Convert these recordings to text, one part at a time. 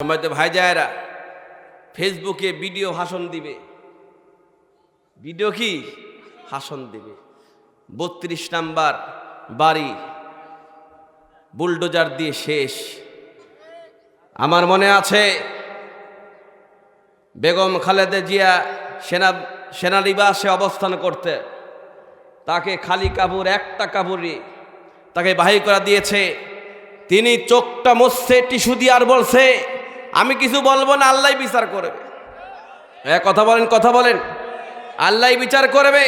সময় তো ভাই যায়রা ফেসবুকে ভিডিও ভাষণ দিবে। ভিডিও কি? ভাষণ দিবে। বত্রিশ নাম্বার বাড়ি, বুলডোজার দিয়ে শেষ। আমার মনে আছে, বেগম খালেদা জিয়া সেনা, সেনানিবাসে অবস্থান করতে, তাকে খালি কাপড় একটা কাপড়ে তাকে বাহির করা দিয়েছে। তিনি চোখটা মুছছে টিস্যু দিয়ে আর বলছে আমি কিছু বলব না, আল্লাহ বিচার করবে। হ্যাঁ কথা বলেন কথা বলেন। আল্লাহ বিচার করবে।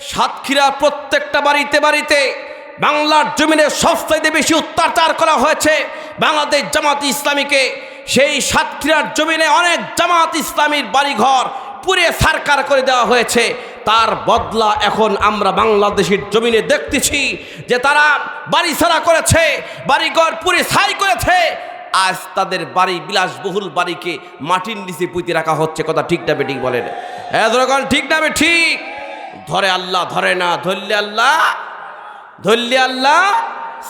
সাতক্ষীরা প্রত্যেকটা বাড়িতে বাড়িতে বাংলার জমিনে সবচাইতে বেশি অত্যাচার করা হয়েছে বাংলাদেশ জামাত ইসলামীকে। সেই সাতক্ষীরার জমিনে অনেক জামাত ইসলামীর বাড়িঘর পুরে সারকার করে দেওয়া হয়েছে। তার বদলা এখন আমরা বাংলাদেশের জমিনে দেখতেছি যে তারা বাড়ি ছাড়া করেছে, বাড়িঘর পুরে সাই করেছে। আজ তাদের বাড়ি, বিলাসবহুল বাড়িকে মাটির নিচে পুঁতে রাখা হচ্ছে। কথা ঠিক না বেঠিক বলেন? হ্যাঁ ঠিক না ঠিক ধরে আল্লাহ, ধরে না, ধরলে আল্লাহ ধরলে আল্লাহ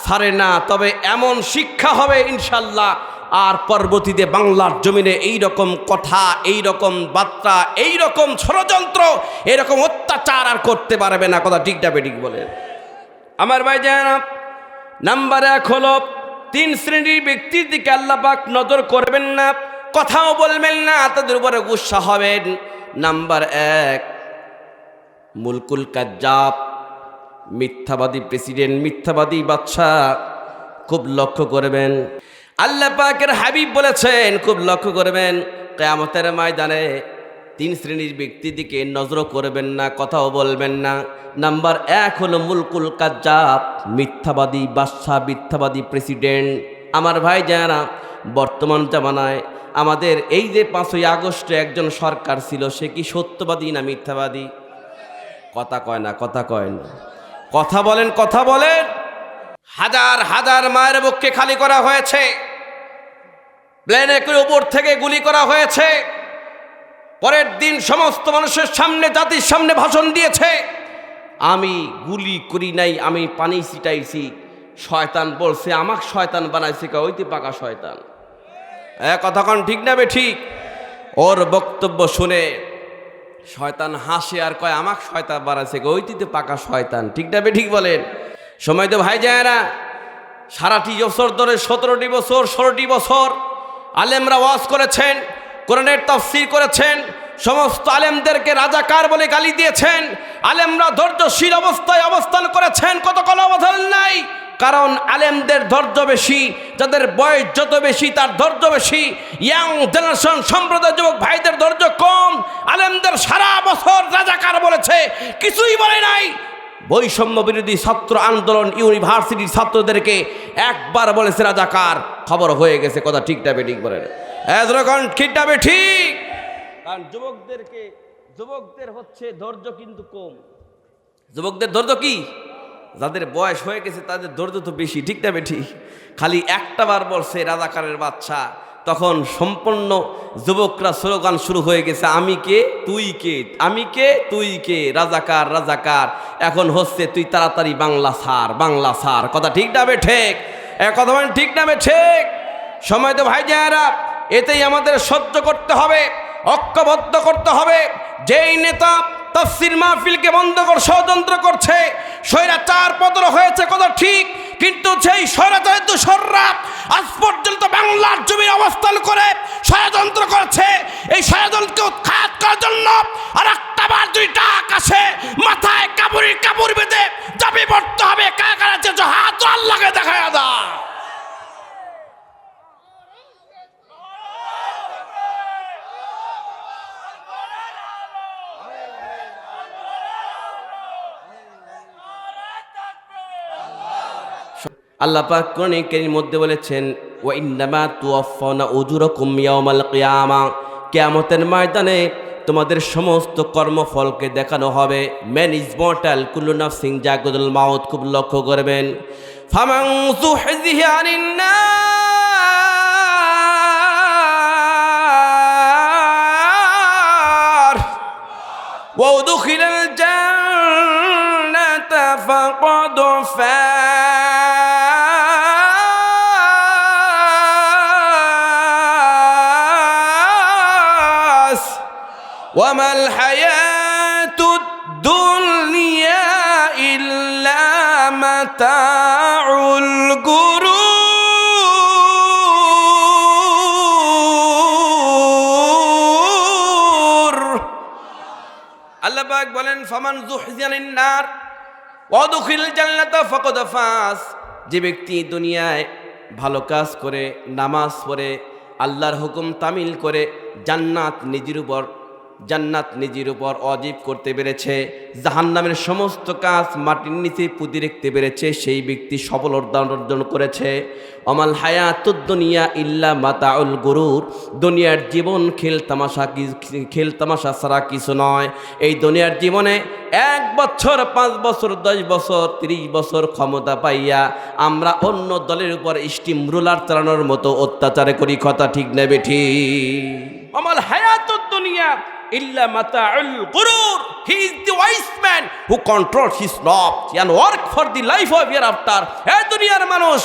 ছাড়ে না। তবে এমন শিক্ষা হবে ইনশাল্লাহ। আর পরবর্তীতে বাংলার জমিনে এই রকম কথা এই রকম বার্তা এই রকম ষড়যন্ত্র, এরকম অত্যাচার আর করতে পারবে না। কথা ঠিক না বেঠিক বলেন? আমার ভাই যায় নাম্বার এক হলো তিন শ্রেণির ব্যক্তির দিকে আল্লাপাক নজর করবেন না, কথাও বলবেন না, তাদের উপরে গুসা হবেন। নাম্বার এক, মুলকুল কাজ্জাব, মিথ্যাবাদী প্রেসিডেন্ট, মিথ্যাবাদী বাচ্চা খুব লক্ষ্য করবেন। আল্লাহ পাকের হাবিব বলেছেন, খুব লক্ষ্য করবেন, কেয়ামতের ময়দানে তিন শ্রেণির ব্যক্তির দিকে নজর করবেন না, কথাও বলবেন না। নাম্বার এক হলো মুলকুল কাজ্জাব, মিথ্যাবাদী বাদশাহ, মিথ্যাবাদী প্রেসিডেন্ট। আমার ভাই যারা বর্তমান জামানায় আমাদের এই যে পাঁচই আগস্টে একজন সরকার ছিল, সে কি সত্যবাদী না মিথ্যাবাদী? কথা কয় না, কথা কয় না। কথা বলেন কথা বলেন। হাজার হাজার মায়ের বুককে খালি করা হয়েছে। প্লেনে করে উপর থেকে গুলি করা হয়েছে। পরের দিন সমস্ত মানুষের সামনে, জাতির সামনে ভাষণ দিয়েছে। আমি গুলি করি নাই, আমি পানি ছিটাইছি। শয়তান বলছে, আমাক শয়তান বানাইছে কে, ওইতে পাকা শয়তান। হ্যাঁ ঠিক না বে ঠিক? ওর বক্তব্য শুনে শয়তান হাসে আর কয়, আমাক শয়তান বানাইছে কে ওইটিতে পাকা শয়তান। ঠিক না বে ঠিক বলেন? সময় তো ভাই যায় না সারাটি বছর ধরে সতেরোটি বছর, ষোলোটি বছর আলেমরা ওয়াজ করেছেন। কোরআনের তফসির করেছেন, সমস্ত আলেমদেরকে রাজাকার বলে গালি দিয়েছেন, আলেমরা ধৈর্যশীল অবস্থায় অবস্থান করেছেন, কত কোনো অবধান নাই। কারণ আলেমদের ধৈর্য বেশি, যাদের বয়স যত বেশি তার ধৈর্য বেশি। ইয়াং জেনারেশন সম্প্রদায় যুবক ভাইদের ধৈর্য কম, আলেমদের সারা বছর রাজাকার বলেছে, কিছুই বলে নাই। বৈষম্য বিরোধী ছাত্র আন্দোলন ইউনিভার্সিটির ছাত্রদেরকে একবার বলেছে রাজাকার, খবর হয়ে গেছে, কথা ঠিক না ঠিক বলেন। এতক্ষণ ঠিক। কারণ যুবকদেরকে যুবকদের হচ্ছে ধৈর্য কিন্তু কম। যুবকদের ধৈর্য কি? যাদের বয়স হয়ে গেছে তাদের ধৈর্য তো বেশি ঠিক না ঠিক খালি একটা বার বলছে রাজাকারের বাচ্চা তখন সম্পূর্ণ যুবকরা স্লোগান শুরু হয়ে গেছে আমি কে তুই কে আমি কে তুই কে রাজাকার রাজাকার। এখন হচ্ছে তুই তাড়াতাড়ি বাংলা সার বাংলা সার। কথা ঠিক না বে ঠিক? কথা ঠিক না বে ঠিক? সময় তো ভাই যারা এতেই আমাদের সহ্য করতে হবে, ঐক্যবদ্ধ করতে হবে। যেই নেতা তফসির মাহফিলকে বন্ধ কর, ষড়যন্ত্র করছে, স্বৈরাচার পতন হয়েছে, কথা ঠিক, কিন্তু সেই স্বৈরাচারের দোসররা আজ পর্যন্ত বাংলার জমির অবস্থান করে ষড়যন্ত্র করছে। এই ষড়যন্ত্রকে উৎখাত করার জন্য আর একটা বার দুইটা আকাশে মাথায় কাপড়ি কাপড় বেঁধে দাবি পড়তে হবে কাকার হাত আল্লাহকে দেখা দা আল্লাহ পাক কোরআনে কারীমের মধ্যে বলেছেন ওয়া ইন্নামা তুওয়াফানা উজুরাকুম ইয়াওমাল কিয়ামা কিয়ামতের ময়দানে তোমাদের সমস্ত কর্মফলকে দেখানো হবে ম্যান ইজ মর্টাল কুল্লু নাফসিং জাগুদুল মাউত খুব লক্ষ্য করবেন ফামান যুহজিহা আনিন নার وادخل الجنة فقد ফামান জুহজিয়ানিন নার ওয়াদখিল জান্নাতা ফাকাদ ফাস। যে ব্যক্তি দুনিয়ায় ভালো কাজ করে, নামাজ পড়ে, আল্লাহর হুকুম তামিল করে, জান্নাত নিজের উপর জান্নাত নিজের উপর অজীব করতে পেরেছে, জাহান্নামের সমস্ত কাজ মাটির নিচে পুঁতি রাখতে পেরেছে, সেই ব্যক্তি সফল অর্জন করেছে। অমাল হায়াতুদ দুনিয়া ইল্লা মাতাউল গুরুর, দুনিয়ার জীবন খেল তামাশা খেল তামাশা ছাড়া কিছু নয়। এই দুনিয়ার জীবনে এক বছর, পাঁচ বছর, দশ বছর, তিরিশ বছর ক্ষমতা পাইয়া আমরা অন্য দলের উপর স্টিম রুলার চালানোর মতো অত্যাচার করি, কথা ঠিক নেবে ঠিক। অমাল হায়াতুদ দুনিয়া ইল্লা মাতাউল গুরুর। He is the wise man who control his love work for the life of hereafter হে দুনিয়ার মানুষ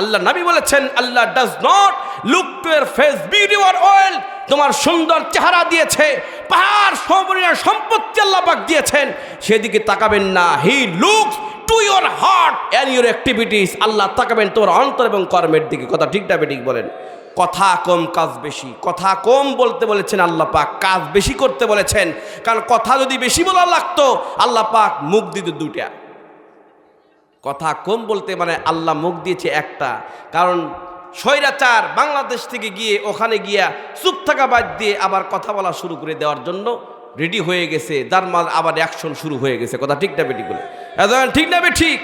আল্লাহ নবী বলেছেন, Allah does not look to your face beauty or wealth তোমার সুন্দর চেহারা দিয়েছে, পাহাড় সমপরিমাণ সম্পত্তি আল্লাহ পাক দিয়েছেন। সেদিকে তাকাবেন না। He looks to your heart and your activities আল্লাহ তাকাবেন তোমার অন্তর এবং কর্মের দিকে। কথা ঠিক না ঠিক বলেন। কথা কম, কাজ বেশি। কথা কম বলতে বলেছেন আল্লাহ পাক, কাজ বেশি করতে বলেছেন। কারণ কথা যদি বেশি বলা লাগতো, আল্লাহ পাক মুখ দিত দুটা কথা কম বলতে মানে আল্লাহ মুখ দিয়েছে একটা। কারণ স্বৈরাচার বাংলাদেশ থেকে গিয়ে, ওখানে গিয়া চুপ থাকা বাদ দিয়ে আবার কথা বলা শুরু করে দেওয়ার জন্য রেডি হয়ে গেছে। যার মাল আবার অ্যাকশন শুরু হয়ে গেছে। কথা ঠিক না বেটি বলে? ঠিক না বে ঠিক?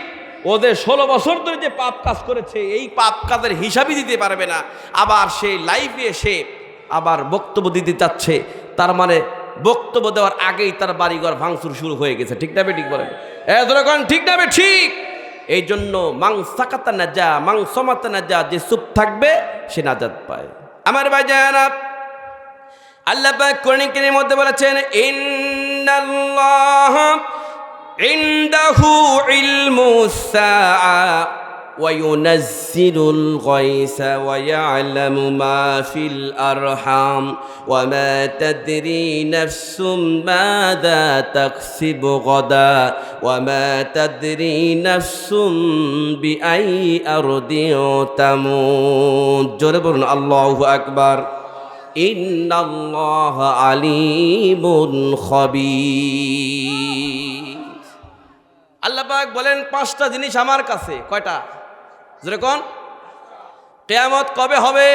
ওদের ষোলো বছর ধরে যে পাপ কাজ করেছে, এই পাপ কাজের হিসাবই দিতে পারবে না। আবার সেই লাইফে এসে আবার বক্তব্য দিতে চাচ্ছে। তার মানে বক্তব্য দেওয়ার আগেই তার বাড়িঘর ভাঙচুর শুরু হয়ে গেছে। ঠিক না ঠিক বলেন? এ ধরো ঠিক না ঠিক। এই জন্য মাং সাকাতা না যা মাং না যা যে চুপ থাকবে, সে নাজাত পায়। আমার ভাই জানা আল্লাহ কোরআন মধ্যে বলেছেন, ইন্নাল্লাহ ইনদাহু ইলমুস সাআ وينزل الغيث ويعلم ما في الأرحام وما تدري نفس ماذا تكسب غدا وما تدري نفس بأي أرض تموت جرب الله أكبر إن الله عليم خبير আল্লাহ পাক বলেন, পাঁচটা জিনিস আমার কাছে। কয়টা? যেরকম কেয়ামত কবে হবে?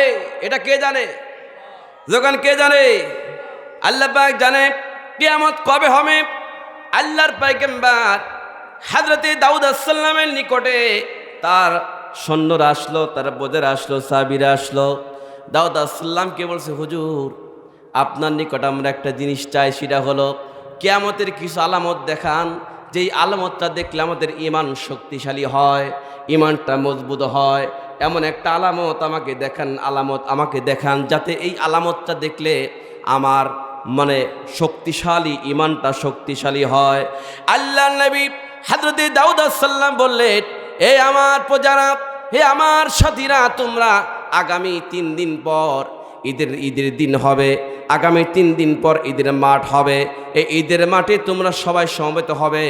এটা কে জানে? যখন কে জানে? আল্লাহ পাক জানে, কেয়ামত কবে হবে? আল্লাহর পাইকেম্বার হাজরতে দাউদ আসসালামের নিকটে তার সৈন্যরা আসলো, তার বোধের আসলো সাবিরা আসলো। দাউদ আসসালামকে বলছে, হুজুর, আপনার নিকট আমরা একটা জিনিস চাই, সেটা হলো কেয়ামতের কিছু আলামত দেখান যেই আলামতটা দেখলে আমাদের ইমান শক্তিশালী হয়, ইমানটা মজবুত হয়, এমন একটা আলামত আমাকে দেখান, আলামত আমাকে দেখান, যাতে এই আলামতটা দেখলে আমার মানে শক্তিশালী, ইমানটা শক্তিশালী হয়। আল্লাহ নবী হাজরতে দাউদ সাল্লাম বললেন, এ আমার প্রজারা, হে আমার সাথীরা, তোমরা আগামী তিন দিন পর ঈদের ঈদের দিন হবে। আগামী তিন দিন পর ঈদের মাঠ হবে। এই ঈদের মাঠে তোমরা সবাই সমবেত হবে।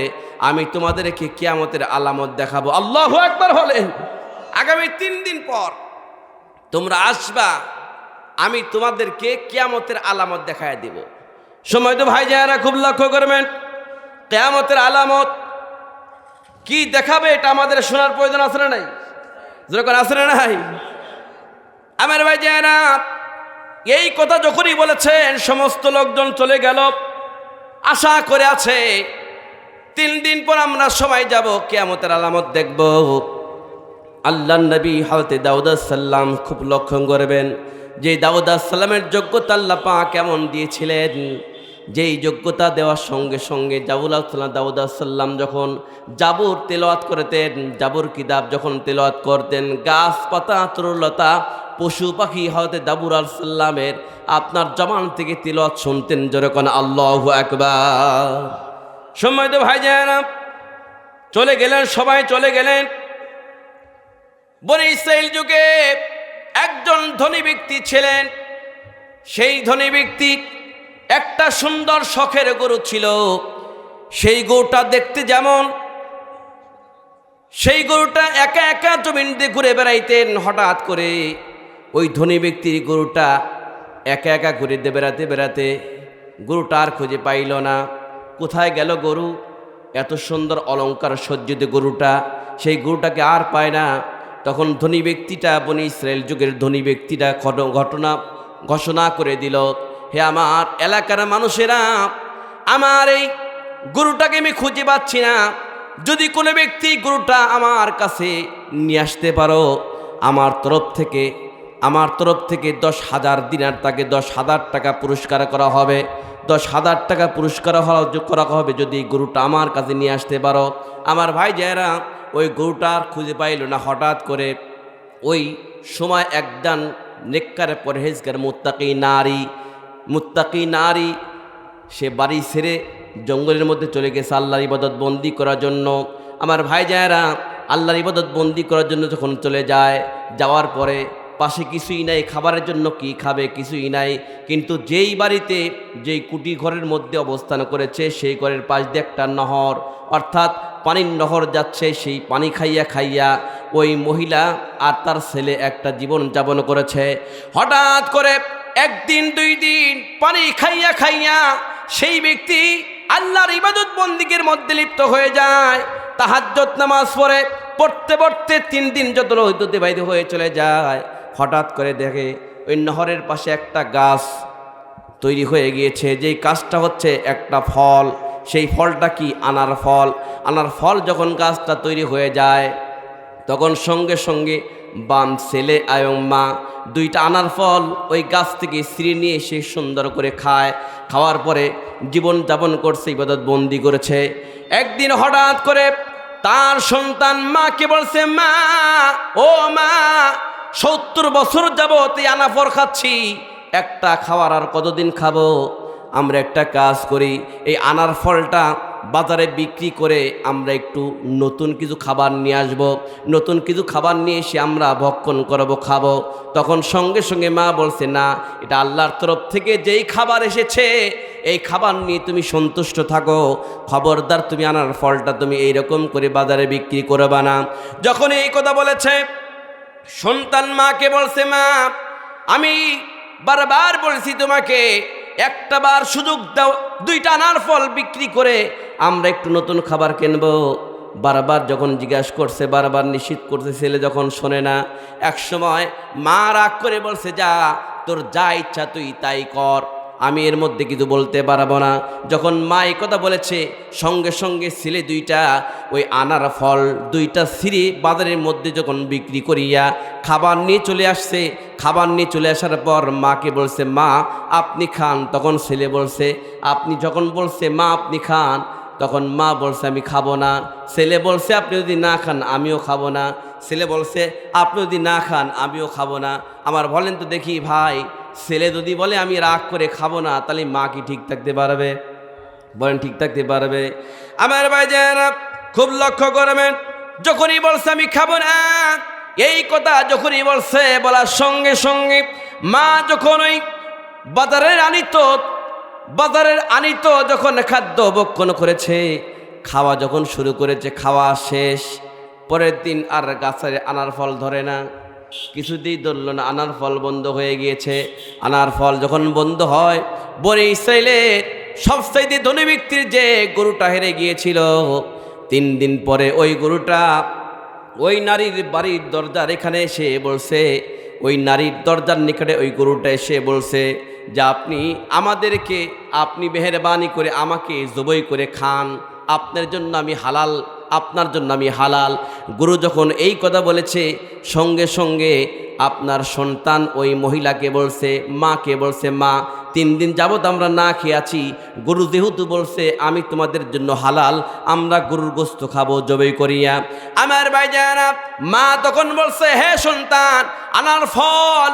আমি তোমাদেরকে কেয়ামতের আলামত দেখাবো। আল্লাহ একবার হলেন আগামী তিন দিন পর তোমরা আসবা, আমি তোমাদেরকে কেয়ামতের আলামত দেখায় দেব। সময় তো ভাই যারা খুব লক্ষ্য করবেন, কেয়ামতের আলামত কি দেখাবে এটা আমাদের শোনার প্রয়োজন আছে না নাই? যখন আছে না নাই? আমার ভাই যারা এই কথা যখনই বলেছেন, সমস্ত লোকজন চলে গেল। আশা করে আছে, তিন দিন পর আমরা সবাই যাব, কেয়ামতের আলামত দেখব। আল্লাহ নবী হতে দাউদাসাল্লাম খুব লক্ষ্য করবেন, যে দাউদাসাল্লামের যোগ্যতা আল্লাহ পা কেমন দিয়েছিলেন, যেই যোগ্যতা দেওয়ার সঙ্গে সঙ্গে জাবুল্লাহ দাউদাসাল্লাম যখন জাবুর তেলাওয়াত করতেন, জাবুর কিতাব যখন তেলাওয়াত করতেন গাছ পাতা তরুলতা পশু পাখি হতে দাবুর আল সাল্লামের আপনার জমান থেকে তিলত শুনতেন যেরকম আল্লাহ একবার সময় তো ভাই চলে গেলেন, সবাই চলে গেলেন। বনে ইসরায়েল যুগে একজন ধনী ব্যক্তি ছিলেন। সেই ধনী ব্যক্তি একটা সুন্দর শখের গরু ছিল। সেই গরুটা দেখতে যেমন, সেই গরুটা একা একা জমিন দিয়ে ঘুরে বেড়াইতেন হঠাৎ করে। ওই ধনী ব্যক্তির গরুটা একা একা ঘুরে দিয়ে বেড়াতে বেড়াতে গরুটা আর খুঁজে পাইল না। কোথায় গেল গরু? এত সুন্দর অলংকার সজ্জিত গরুটা, সেই গরুটাকে আর পায় না। তখন ধনী ব্যক্তিটা, বনি ইসরায়েল যুগের ধনী ব্যক্তিটা ঘট- ঘটনা ঘোষণা করে দিল, হে আমার এলাকার মানুষেরা, আমার এই গরুটাকে আমি খুঁজে পাচ্ছি না। যদি কোনো ব্যক্তি গরুটা আমার কাছে নিয়ে আসতে পারো, আমার তরফ থেকে আমার তরফ থেকে দশ হাজার দিনার তাকে দশ হাজার টাকা পুরস্কার করা হবে। দশ হাজার টাকা পুরস্কার করা হবে যদি গরুটা আমার কাছে নিয়ে আসতে পারো। আমার ভাই যারা ওই গরুটার খুঁজে পাইল না, হঠাৎ করে ওই সময় একদান নেককার পরহেজগার মুত্তাকি নারী মুত্তাকি নারী, সে বাড়ি ছেড়ে জঙ্গলের মধ্যে চলে গেছে আল্লাহর ইবাদত বন্দি করার জন্য। আমার ভাই যায়রা আল্লাহর ইবাদত বন্দি করার জন্য যখন চলে যায়, যাওয়ার পরে পাশে কিছুই নাই, খাবারের জন্য কি খাবে কিছুই নাই। কিন্তু যেই বাড়িতে যেই কুটি ঘরের মধ্যে অবস্থান করেছে, সেই ঘরের পাশ দিয়ে একটা নহর, অর্থাৎ পানির নহর যাচ্ছে, সেই পানি খাইয়া খাইয়া ওই মহিলা আর তার ছেলে একটা জীবন যাপন করেছে। হঠাৎ করে একদিন, দুই দিন পানি খাইয়া খাইয়া সেই ব্যক্তি আল্লাহর ইবাদত বন্দিকের মধ্যে লিপ্ত হয়ে যায়। তাহাজ্জত নামাজ পড়ে, পড়তে পড়তে তিন দিন যত অতিবাহিত হয়ে চলে যায়। হঠাৎ করে দেখে ওই নহরের পাশে একটা গাছ তৈরি হয়ে গিয়েছে। যেই কাজটা হচ্ছে একটা ফল। সেই ফলটা কি? আনার ফল। আনার ফল যখন গাছটা তৈরি হয়ে যায়, তখন সঙ্গে সঙ্গে বাম ছেলে এবং মা দুইটা আনার ফল ওই গাছ থেকে ছিঁড়ে নিয়ে এসে সুন্দর করে খায়। খাওয়ার পরে জীবন যাপন করছে, ইবাদত বন্দি করেছে। একদিন হঠাৎ করে তার সন্তান মাকে বলছে, মা, ও মা সত্তর বছর যাবত এই আনাফর খাচ্ছি। একটা খাওয়ার আর কতদিন খাব? আমরা একটা কাজ করি, এই আনার ফলটা বাজারে বিক্রি করে আমরা একটু নতুন কিছু খাবার নিয়ে আসব। নতুন কিছু খাবার নিয়ে এসে আমরা ভক্ষণ করব, খাব। তখন সঙ্গে সঙ্গে মা বলছে, না, এটা আল্লাহর তরফ থেকে যেই খাবার এসেছে, এই খাবার নিয়ে তুমি সন্তুষ্ট থাকো। খবরদার তুমি আনার ফলটা তুমি এইরকম করে বাজারে বিক্রি করবা না। যখন এই কথা বলেছে সন্তান মাকে বলছে, মা, আমি বারবার বলছি তোমাকে, একটা বার সুযোগ দাও, দুইটা আনার ফল বিক্রি করে আমরা একটু নতুন খাবার কিনবো। বারবার যখন জিজ্ঞাসা করছে, বারবার নিশ্চিত করছে, ছেলে যখন শোনে না এক সময় মা রাগ করে বলছে, যা, তোর যা ইচ্ছা তুই তাই কর। আমি এর মধ্যে কিছু বলতে পারব না। যখন মা এই কথা বলেছে, সঙ্গে সঙ্গে ছেলে দুইটা, ওই আনার ফল দুইটা সিঁড়ি বাজারের মধ্যে যখন বিক্রি করিয়া খাবার নিয়ে চলে আসছে, খাবার নিয়ে চলে আসার পর মাকে বলছে, মা, আপনি খান। তখন ছেলে বলছে, আপনি যখন বলছে, মা, আপনি খান। তখন মা বলছে, আমি খাব না। ছেলে বলছে, আপনি যদি না খান, আমিও খাব না। ছেলে বলছে, আপনি যদি না খান, আমিও খাব না। আমার বলেন তো দেখি ভাই ছেলে যদি বলে, আমি রাগ করে খাব না, তাহলে মা কি ঠিক থাকতে পারবে? বলেন, ঠিক থাকতে পারবে। আমার ভাই খুব লক্ষ্য করবেন, যখনই বলছে, আমি খাব না, এই কথা যখনই বলছে, বলার সঙ্গে সঙ্গে মা যখন ওই বাজারের আনিত বাজারের আনিত যখন খাদ্য ভক্ষণ করেছে, খাওয়া যখন শুরু করেছে, খাওয়া শেষ, পরের দিন আর গাছের আনার ফল ধরে না। কিছুতেই ধরল না, আনার ফল বন্ধ হয়ে গিয়েছে। আনার ফল যখন বন্ধ হয়, বনে ইসরায়েলের সবচাইতে ধনী ব্যক্তির যে গরুটা হেরে গিয়েছিল, তিন দিন পরে ওই গরুটা ওই নারীর বাড়ির দরজার এখানে এসে বলছে, ওই নারীর দরজার নিকটে ওই গরুটা এসে বলছে যে, আপনি আমাদেরকে, আপনি মেহরবানি করে আমাকে জবই করে খান, আপনার জন্য আমি হালাল আপনার জন্য আমি হালাল। গুরু যখন এই কথা বলেছে, সঙ্গে সঙ্গে আপনার সন্তান ওই মহিলাকে বলছে, মাকে বলছে, মা, তিন দিন যাবত আমরা না খেয়ে আছি। গরু যেহেতু বলছে, আমি তোমাদের জন্য হালাল, আমরা গরুর গোস্ত খাব, জবাই করিয়া। আমার ভাইজানা, মা তখন বলছে, হে সন্তান, আনার ফল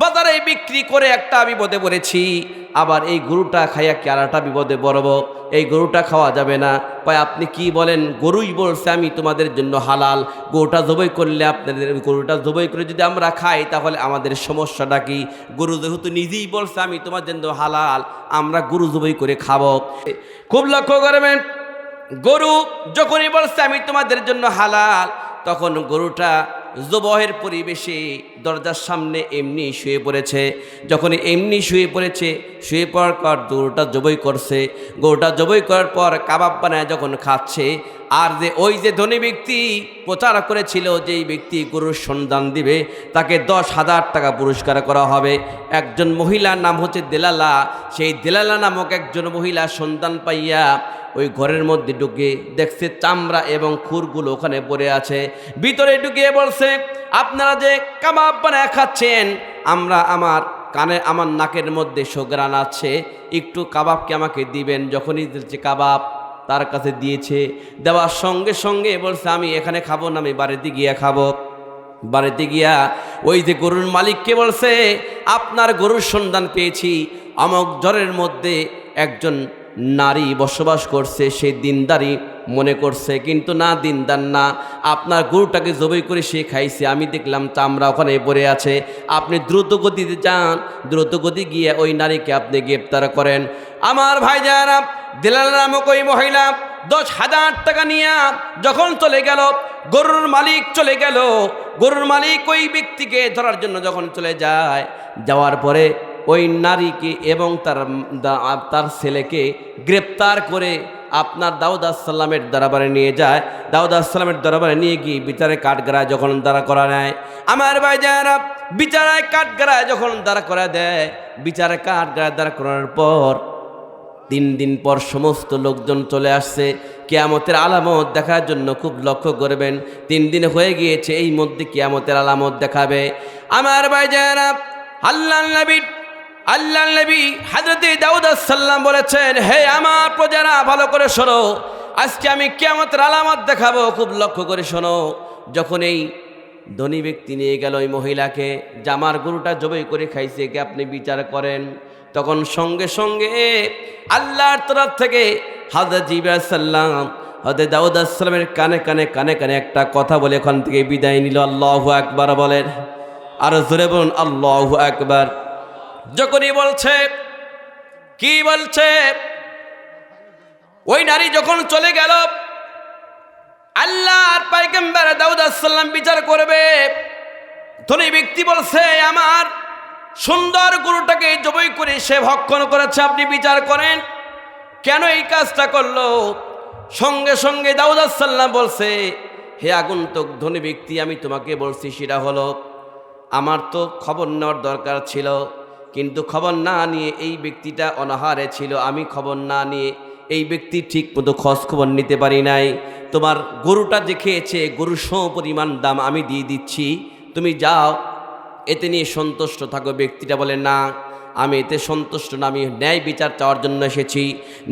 বাজারে বিক্রি করে একটা বিপদে পড়েছি। আবার এই গরুটা খাইয়া কি বিপদে পড়ব? এই গরুটা খাওয়া যাবে না। কয় আপনি কি বলেন? গরুই বলছে আমি তোমাদের জন্য হালাল। গরুটা জবাই করলে আপনাদের, গরুটা জবাই করে যদি আমরা খাই, তাহলে আমাদের সমস্যাটা কি? গরু যেহেতু নিজেই বলছে আমি তোমার জন্য হালাল, আমরা গরু জবাই করে খাব। খুব লক্ষ্য করবেন, গরু যখনই বলছে আমি তোমাদের জন্য হালাল, তখন গরুটা জবহের পরিবেশে দরজার সামনে এমনি শুয়ে পড়েছে। যখন এমনি শুয়ে পড়েছে, শুয়ে পড়ার পর গরুটা জবই করছে। গরুটা জবই করার পর কাবাব বানায় যখন খাচ্ছে আর যে ওই যে ধনী ব্যক্তি প্রচার করেছিল, যেই ব্যক্তি গরুর সন্ধান দিবে, তাকে দশ হাজার টাকা পুরস্কার করা হবে। একজন মহিলার নাম হচ্ছে দেলালা। সেই দেলালা নামক একজন মহিলা সন্ধান পাইয়া ওই ঘরের মধ্যে ঢুকে দেখছে চামড়া এবং খুরগুলো ওখানে পড়ে আছে। ভিতরে ঢুকিয়ে বলছে, আপনারা যে কাবাব বানায় খাচ্ছেন, আমরা আমার কানে, আমার নাকের মধ্যে সোগ্রান আছে। একটু কাবাবকে আমাকে দিবেন, যখনই দিচ্ছে কাবাব তার কাছে দিয়েছে। দেওয়ার সঙ্গে সঙ্গে বলছে, আমি এখানে খাব না, আমি বাড়িতে গিয়া খাব। বাড়িতে গিয়া ওই যে গরুর মালিককে বলছে, আপনার গরুর সন্ধান পেয়েছি। আমক জ্বরের মধ্যে একজন নারী বসবাস করছে, সেই দিনদারি মনে করছে, কিন্তু না দিন দিনদার না। আপনার গরুটাকে জবই করে সে খাইছে। আমি দেখলাম চামড়া ওখানে পড়ে আছে। আপনি দ্রুত গতিতে যান। দ্রুত গতি গিয়ে ওই নারীকে আপনি গ্রেপ্তার করেন। আমার ভাই যারা দিলাল নামক ওই মহিলা দশ হাজার টাকা নিয়ে যখন চলে গেল, গরুর মালিক চলে গেল। গরুর মালিক ওই ব্যক্তিকে ধরার জন্য যখন চলে যায়, যাওয়ার পরে ওই নারীকে এবং তার তার ছেলেকে গ্রেপ্তার করে আপনার দাউদ আসসালামের দরবারে নিয়ে যায়। দাউদ আসসালামের দরবারে নিয়ে গিয়ে বিচারে কাঠগড়ায় যখন দাঁড়া করা নেয়। আমার ভাই যারা বিচারায় কাঠগড়ায় যখন দাঁড়া করা দেয়, বিচারে কাঠগড়ায় দাঁড়া করার পর তিন দিন পর সমস্ত লোকজন চলে আসছে। কেয়ামতের আলামত দেখার জন্য খুব লক্ষ্য করবেন। তিন দিন হয়ে গিয়েছে, এই মধ্যে কেয়ামতের আলামত দেখাবে। আমার ভাই যারা আল্লাহ নবী আল্লাহ নবী হাজরতে দাউদ সাল্লাম বলেছেন, হে আমার প্রজারা, ভালো করে শোনো। আজকে আমি কেয়ামতের আলামত দেখাবো, খুব লক্ষ্য করে শোনো। যখন এই ধনী ব্যক্তি নিয়ে গেল ওই মহিলাকে, জামার গরুটা জবাই করে খাইছে কে আপনি বিচার করেন। তখন সঙ্গে সঙ্গে আল্লাহর তরফ থেকে হাজরত জিবা হজরত দাউদ আসসালামের কানে কানে কানে কানে একটা কথা বলে ওখান থেকে বিদায় নিল। আল্লাহ আকবার বলেন। আর জোরে বলুন, আল্লাহ আকবার। যখনই বলছে, কি বলছে? ওই নারী যখন চলে গেল, আল্লাহর পাইগম্বর দাউদ আসসালাম বিচার করবে। ধনী ব্যক্তি বলছে, আমার সুন্দর গুরুটাকে জবই করে সে ভক্ষণ করেছে, আপনি বিচার করেন। কেন এই কাজটা করল? সঙ্গে সঙ্গে দাউদ সাল্লাম বলছে, হে আগন্তুক ধনী ব্যক্তি, আমি তোমাকে বলছি, সেটা হলো, আমার তো খবর নেওয়ার দরকার ছিল। কিন্তু খবর না নিয়ে এই ব্যক্তিটা অনাহারে ছিল, আমি খবর না নিয়ে এই ব্যক্তি ঠিক মতো খোঁজ খবর নিতে পারি নাই। তোমার গরুটা যে খেয়েছে, গরুর সম পরিমাণ দাম আমি দিয়ে দিচ্ছি, তুমি যাও, এতে নিয়ে সন্তুষ্ট থাকো। ব্যক্তিটা বলে, না, আমি এতে সন্তুষ্ট না, আমি ন্যায় বিচার চাওয়ার জন্য এসেছি।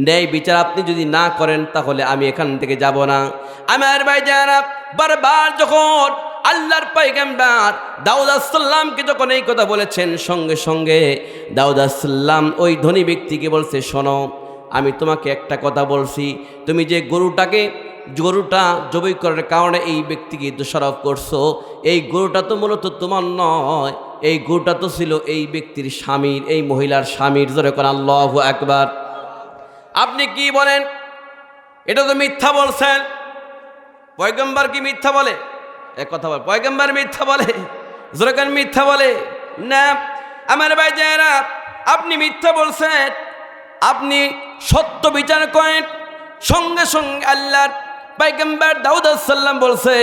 ন্যায় বিচার আপনি যদি না করেন, তাহলে আমি এখান থেকে যাব না। আমার ভাই যারা বারবার যখন আল্লাহর পাইগাম্বার দাউদ আসসাল্লামকে যখন এই কথা বলেছেন, সঙ্গে সঙ্গে দাউদ আসসাল্লাম ওই ধনী ব্যক্তিকে বলছে, শোনো, আমি তোমাকে একটা কথা বলছি। তুমি যে গরুটাকে, গরুটা জবই করার কারণে এই ব্যক্তিকে দোষারোপ করছ, এই গরুটা তো মূলত তোমার নয়। এই গরুটা তো ছিল এই ব্যক্তির স্বামীর, এই মহিলার স্বামীর। ধরে কোন, আল্লাহ একবার আপনি কি বলেন? এটা তো মিথ্যা বলছেন। পয়গম্বর কি মিথ্যা বলে? এক কথা বল। পয়গম্বর মিথ্যা বলে জোরকান মিথ্যা বলে, না, আমার ভাই জায়রা, আপনি মিথ্যা বলছেন, আপনি সত্য বিচার করেন। সঙ্গে সঙ্গে আল্লাহর পাইগম্বর দাউদ সাল্লাম বলছে,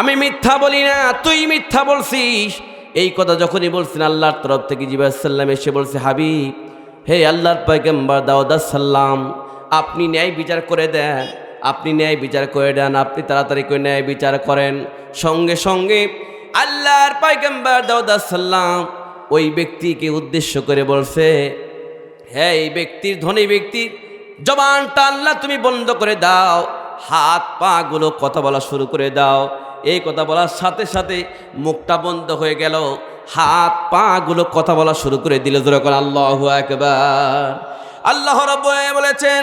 আমি মিথ্যা বলি না, তুই মিথ্যা বলছিস। এই কথা যখনই বলছেন, আল্লাহর তরফ থেকে জিবাসাল্লাম এসে বলছে, হাবিব, হে আল্লাহর পাইগম্বর দাউদ সাল্লাম আপনি ন্যায় বিচার করে দেন। আপনি ন্যায় বিচার করে দেন, আপনি তাড়াতাড়ি করে ন্যায় বিচার করেন। সঙ্গে সঙ্গে আল্লাহর পাইগম্বর দাউদ সাল্লাম ওই ব্যক্তিকে উদ্দেশ্য করে বলছে হ্যাঁ এই ব্যক্তির, ধনী ব্যক্তির জবানটা আল্লাহ তুমি বন্ধ করে দাও, হাত পা গুলো কথা বলা শুরু করে দাও। এই কথা বলার সাথে সাথে মুখটা বন্ধ হয়ে গেল, হাত পা গুলো কথা বলা শুরু করে দিল। যখন আল্লাহু আকবার। আল্লাহ আলামিন বলেছেন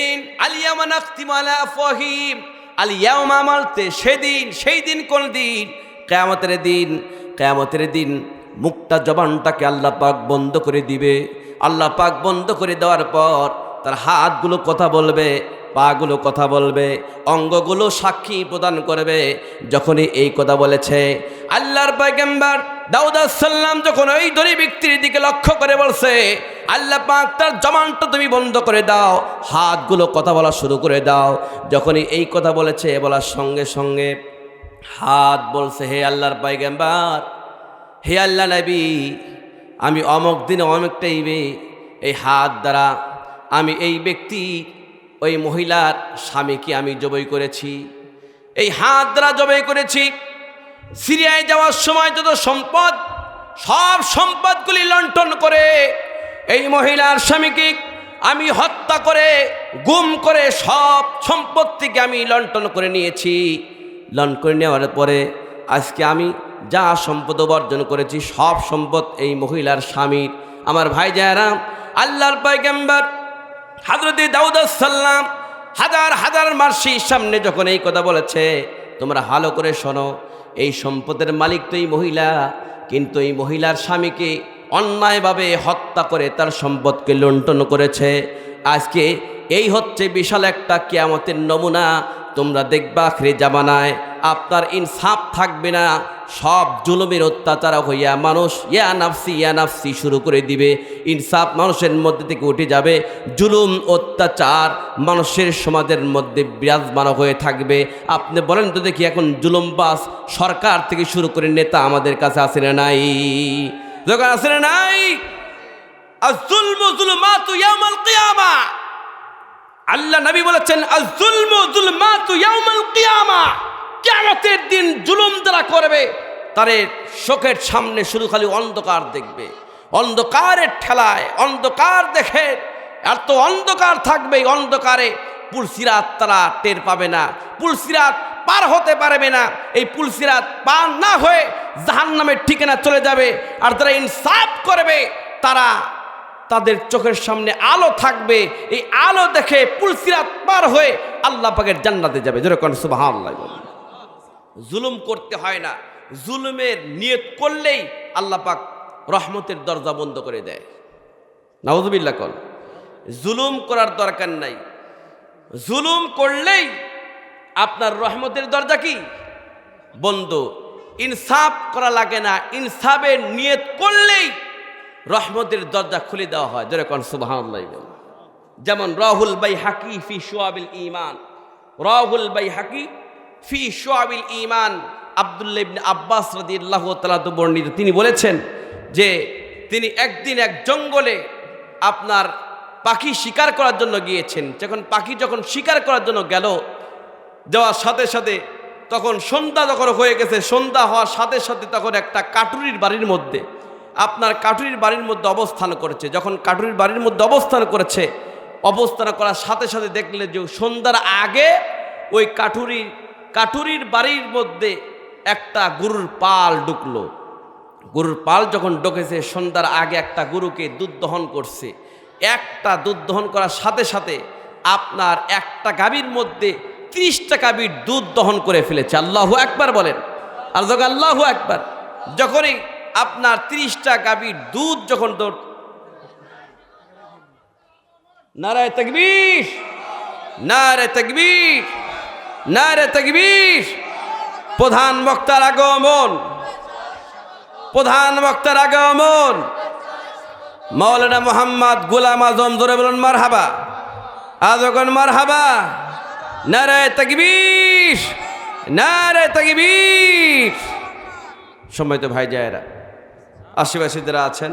আলিয়ামা নাক্তিমালা ফহিম আলিয়ামা মালতে সেদিন সেই দিন কোন দিন? কেয়ামতের দিন কেয়ামতের দিন মুক্তা জবানটাকে আল্লাহ পাক বন্ধ করে দিবে। আল্লাহ পাক বন্ধ করে দেওয়ার পর তার হাতগুলো কথা বলবে। পাগুলো কথা বলবে, অঙ্গগুলো সাক্ষী প্রদান করবে। যখনই এই কথা বলেছে, আল্লাহর পাইগাম্বার দাউদাসাল্লাম যখন ওই ধনী ব্যক্তির দিকে লক্ষ্য করে বলছে, আল্লাহ পাক, তার জমানটা তুমি বন্ধ করে দাও, হাতগুলো কথা বলা শুরু করে দাও। যখনই এই কথা বলেছে বলার সঙ্গে সঙ্গে হাত বলছে, হে আল্লাহর পাইগাম্বার হে আল্লাহ নবী, আমি অমক দিনে অমুক টাইমে এই হাত দ্বারা আমি এই ব্যক্তি ওই মহিলার স্বামীকে আমি জবই করেছি। এই হাত দ্বারা জবাই করেছি। সিরিয়ায় যাওয়ার সময় যত সম্পদ, সব সম্পদগুলি লণ্ঠন করে এই মহিলার স্বামীকে আমি হত্যা করে, গুম করে সব সম্পত্তিকে আমি লণ্ঠন করে নিয়েছি। লন করে নেওয়ার পরে আজকে আমি যা সম্পদ অর্জন করেছি, সব সম্পদ এই মহিলার স্বামীর। আমার ভাই জায়রাম আল্লাহর পাইগাম্বার হাজরতে দাউদাসাল্লাম হাজার হাজার মার্সির সামনে যখন এই কথা বলেছে, তোমরা ভালো করে শোনো, এই সম্পদের মালিক তো এই মহিলা, কিন্তু এই মহিলার স্বামীকে অন্যায়ভাবে হত্যা করে তার সম্পদকে লুণ্ঠন করেছে। আজকে এই হচ্ছে বিশাল একটা কেয়ামতের নমুনা তোমরা দেখবা আখরে জামানায় আপনার ইনসাফ থাকবে না। সব জুলুমের অত্যাচার হইয়া মানুষ ইয়া নাফসি ইয়া নাফসি শুরু করে দিবে। ইনসাফ মানুষের মধ্যে থেকে উঠে যাবে। জুলুম, অত্যাচার মানুষের সমাজের মধ্যে বিরাজমান হয়ে থাকবে। আপনি বলেন তো দেখি এখন জুলুমবাস সরকার থেকে শুরু করে নেতা আমাদের কাছে আসে নাই? যখন আসে নাই? আজুলমু জুলমাতু ইয়াউমাল কিয়ামা আল্লাহ নবী বলেছেন কিয়ামতের দিন জুলুম যারা করবে, তারে শোকের সামনে শুধু খালি অন্ধকার দেখবে। অন্ধকারের ঠেলায়, অন্ধকার দেখে এত অন্ধকার থাকবে অন্ধকারে। পুলসিরাত তারা টের পাবে না পুলসিরাত পার হতে পারবে না। এই পুলসিরাত পার না হয়ে জাহান্নামের ঠিকানা চলে যাবে, আর তারা ইনসাফ করবে, তারা তাদের চোখের সামনে আলো থাকবে। এই আলো দেখে পুলসিরাত পার হয়ে আল্লাহ পাকের জান্নাতে যাবে। যেরকম সুবাহ জুলুম করতে হয় না। জুলুমের নিয়ত করলেই আল্লাহ পাক রহমতের দরজা বন্ধ করে দেয়। নাউজুবিল্লাহ কল জুলুম করার দরকার নাই। জুলুম করলেই আপনার রহমতের দরজা কি? বন্ধ। ইনসাফ করা লাগে না। ইনসাফের নিয়ত করলেই রহমতের দরজা খুলে দেওয়া হয়। যেরকম সুবাহ যেমন, রাহুল বাই হাকি ফি সোয়াবিল ইমান রাহুল বাই হাকি ফি সোয়াবিল ইমান আবদুল্লাহ ইবনে আব্বাস রাদিয়াল্লাহু তাআলা তো বর্ণিত। তিনি বলেছেন যে, তিনি একদিন এক জঙ্গলে আপনার পাখি শিকার করার জন্য গিয়েছেন। যখন পাখি যখন শিকার করার জন্য গেল, যাওয়ার সাথে সাথে তখন সন্ধ্যা যখন হয়ে গেছে, সন্ধ্যা হওয়ার সাথে সাথে তখন একটা কাটুরির বাড়ির মধ্যে আপনার কাটুরির বাড়ির মধ্যে অবস্থান করেছে। যখন কাটুরির বাড়ির মধ্যে অবস্থান করেছে, অবস্থান করার সাথে সাথে দেখলে যে সন্ধ্যার আগে ওই কাঠুরির কাঠুরির বাড়ির মধ্যে একটা গরুর পাল ঢুকলো। গরুর পাল যখন ঢুকেছে, সন্ধ্যার আগে একটা গরুকে দুধ দহন করছে। একটা দুধ দহন করার সাথে সাথে আপনার একটা গাভীর মধ্যে ত্রিশটা গাভীর দুধ দহন করে ফেলেছে। আল্লাহু একবার বলেন। আর যখন আল্লাহু একবার যখনই আপনার ত্রিশটা গাভীর দুধ যখন দৌড় নারায় তকবীর। নারে তকবীর। নারে তকবীর। প্রধান বক্তার আগমন। প্রধান বক্তার আগমন। মৌলানা মোহাম্মদ গুলাম আজম ধরে বলুন মার হাবা আজগন মার হাবা নারে তকবীর। নারে তকবীর। সময় তো ভাই জায়রা আশেপাশে যারা আছেন,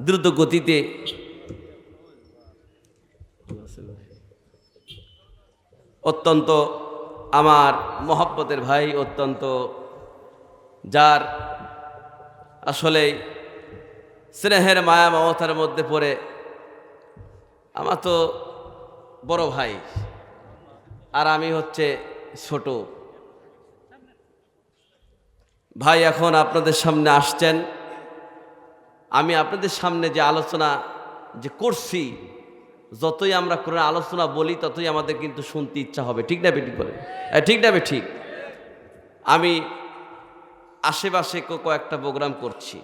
দ্রুত গতিতে অত্যন্ত আমার মহব্বতের ভাই, অত্যন্ত যার আসলে স্নেহের মায়া মমতার মধ্যে পড়ে আমার তো বড় ভাই আর আমি হচ্ছে ছোট। ভাই এখন আপনাদের সামনে আসছেন। আমি আপনাদের সামনে যে আলোচনা, যে করছি, যতই আমরা কোনো আলোচনা বলি, ততই আমাদের কিন্তু শুনতে ইচ্ছা হবে। ঠিক না বেটি করে ঠিক না ঠিক। আমি আশেপাশে কয়েকটা প্রোগ্রাম করছি।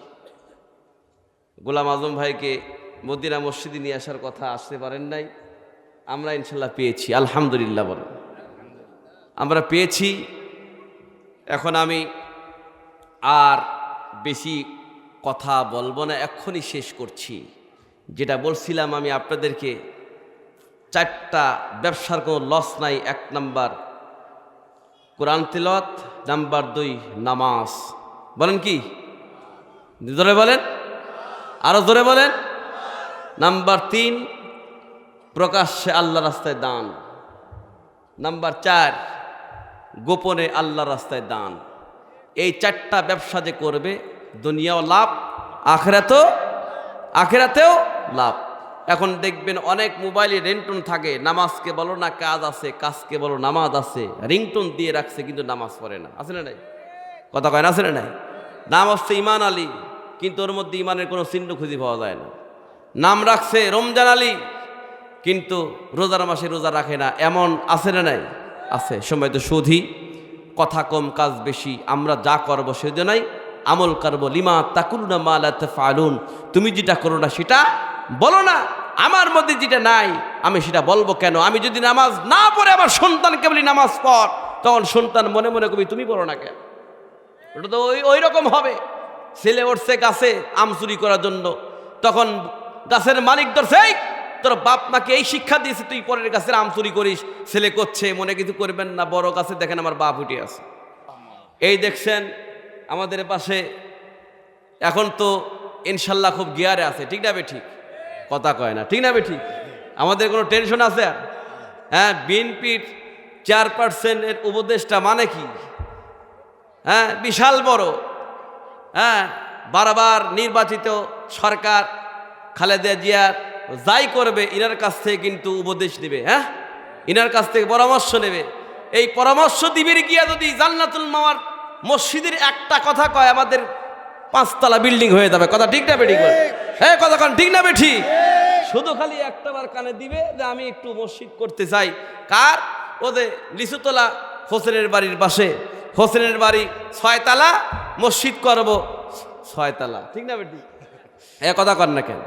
গোলাম আজম ভাইকে মদিনা মসজিদে নিয়ে আসার কথা আসতে পারেন নাই। আমরা ইনশাল্লাহ পেয়েছি, আলহামদুলিল্লাহ বলেন। আমরা পেয়েছি। এখন আমি আর বেশি কথা বলব না, এক্ষুনি শেষ করছি। যেটা বলছিলাম আমি আপনাদেরকে, চারটা ব্যবসার কোনো লস নাই, এক নাম্বার কোরআন তিলত নাম্বার দুই নামাজ। বলেন কি? জোরে বলেন। আরও জোরে বলেন। নাম্বার তিন প্রকাশ্যে আল্লাহ রাস্তায় দান। নাম্বার চার গোপনে আল্লাহ রাস্তায় দান। এই চারটা ব্যবসা যে করবে দুনিয়াও লাভ, আখেরাতেও আখেরাতেও লাভ। এখন দেখবেন অনেক মোবাইলে রিংটোন থাকে, নামাজকে বলো না কাজ আছে, কাজকে বলো নামাজ আছে। রিংটোন দিয়ে রাখছে কিন্তু নামাজ পড়ে না। আছে না নাই? কথা কয় না, আছে না নাই? নাম হচ্ছে ইমান আলী, কিন্তু ওর মধ্যে ইমানের কোনো চিহ্ন খুঁজে পাওয়া যায় না। নাম রাখছে রমজান আলী, কিন্তু রোজার মাসে রোজা রাখে না। এমন আছে না নাই? আছে। সময় তো সুধি, কথা কম, কাজ বেশি, আমরা যা করব সেজন্যই আমল করব লিমা তাকুলনা মালাত ফালুন তুমি যেটা করো না সেটা বলো না। আমার মধ্যে যেটা নাই আমি সেটা বলব কেন? আমি যদি নামাজ না পড়ে আমার সন্তানকে বলি নামাজ পড়। তখন সন্তান মনে মনে কবি তুমি পড়ো না কেন? ওটা তো ওই ওই রকম হবে। ছেলে উঠছে গাছে আম চুরি করার জন্য। তখন গাছের মালিক ধরছে "এই, তোর বাপ মাকে এই শিক্ষা দিয়েছে তুই পরের গাছের আম চুরি করিস। ছেলে করছে মনে কিছু করবেন না। বড় গাছে দেখেন আমার বাপ উঠে আছে। এই দেখছেন আমাদের পাশে এখন তো ইনশাল্লাহ খুব গিয়ারে আছে, ঠিক না ঠিক? কথা কয় না, ঠিক না ঠিক? আমাদের কোনো টেনশন আছে? আর? হ্যাঁ বিএনপির চেয়ারপারসনের উপদেশটা মানে কি? হ্যাঁ বিশাল বড়। হ্যাঁ বারবার নির্বাচিত সরকার খালেদা জিয়ার যাই করবে, ইনার কাছ থেকে কিন্তু উপদেশ নেবে হ্যাঁ? ইনার কাছ থেকে পরামর্শ নেবে। এই পরামর্শ দিবির গিয়া যদি জান্নাতুল মাওয়ার মসজিদের একটা কথা কয় আমাদের পাঁচতলা বিল্ডিং হয়ে যাবে। কথা ঠিক না বেঠিক হ্যাঁ কথা কন ঠিক না বেঠি শুধু খালি একটা বার কানে দিবে যে আমি একটু মসজিদ করতে চাই। কার? ওদের লিচুতলা হোসেনের বাড়ির পাশে। হোসেনের বাড়ি ছয়তলা মসজিদ করব ছয়তলা। ঠিক না বেটি এ কথা কন না কেন?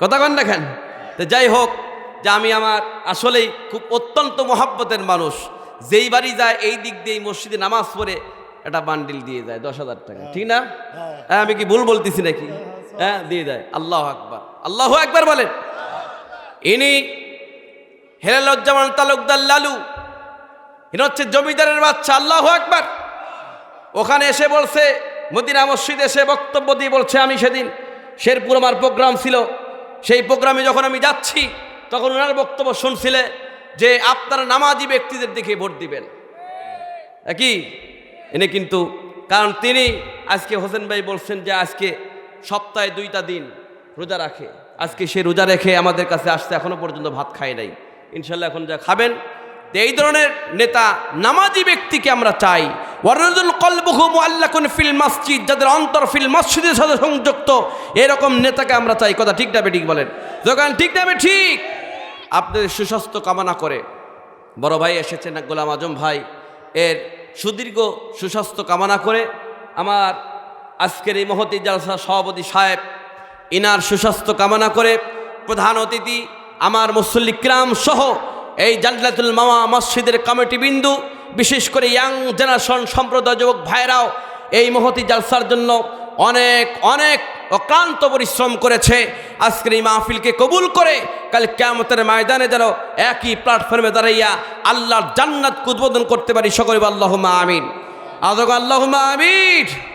কথা কন না কেন? তো যাই হোক যে আমি আমার আসলেই খুব অত্যন্ত মহাব্বতের মানুষ। যেই বাড়ি যায় এই দিক দিয়ে মসজিদে নামাজ পড়ে একটা বান্ডিল দিয়ে যায় দশ হাজার টাকা। ঠিক না? হ্যাঁ। আমি কি ভুল বলতেছি নাকি? হ্যাঁ দিয়ে দেয়। আল্লাহ আকবার। আল্লাহ একবার বলেন। ইনি হেলালুজ্জামান তালুকদার লালু। ইনি হচ্ছে জমিদারের বাচ্চা আল্লাহ একবার ওখানে এসে বলছে মদিনা মসজিদ এসে বক্তব্য দিয়ে বলছে আমি সেদিন শেরপুর আমার প্রোগ্রাম ছিল। সেই প্রোগ্রামে যখন আমি যাচ্ছি তখন ওনার বক্তব্য শুনছিলে যে আপনারা নামাজি ব্যক্তিদের দিকে ভোট দিবেন। কি এনে কিন্তু, কারণ তিনি আজকে হোসেন ভাই বলছেন যে আজকে সপ্তাহে দুইটা দিন রোজা রাখে। আজকে সে রোজা রেখে আমাদের কাছে আসতে এখনও পর্যন্ত ভাত খায় নাই। ইনশাল্লাহ এখন যা খাবেন। এই ধরনের নেতা, নামাজি ব্যক্তিকে আমরা চাই। ফিল মসজিদ, যাদের অন্তর ফিল মসজিদের সাথে সংযুক্ত, এরকম নেতাকে আমরা চাই। কথা ঠিক না ঠিক বলেন? দোকান ঠিক না ঠিক? আপনাদের সুস্বাস্থ্য কামনা করে বড় ভাই এসেছেন, গোলাম আজম ভাই। এর সুদীর্ঘ সুস্বাস্থ্য কামনা করে আমার আজকের এই মহতি জালসা সভাপতি সাহেব, ইনার সুস্বাস্থ্য কামনা করে প্রধান অতিথি, আমার মুসল্লিক্রাম সহ এই জান্নাতুল মামা মসজিদের কমিটি বিন্দু, বিশেষ করে ইয়াং জেনারেশন সম্প্রদায় যুবক ভাইরাও এই মহতি জালসার জন্য অনেক অনেক অক্লান্ত পরিশ্রম করেছে। আজকের এই মাহফিলকে কবুল করে কাল কেমতের ময়দানে যেন একই প্ল্যাটফর্মে দাঁড়াইয়া আল্লাহর জান্নাত উদ্বোধন করতে পারি। সকলে আল্লাহ আমিন। আদক আল্লাহ আমিন।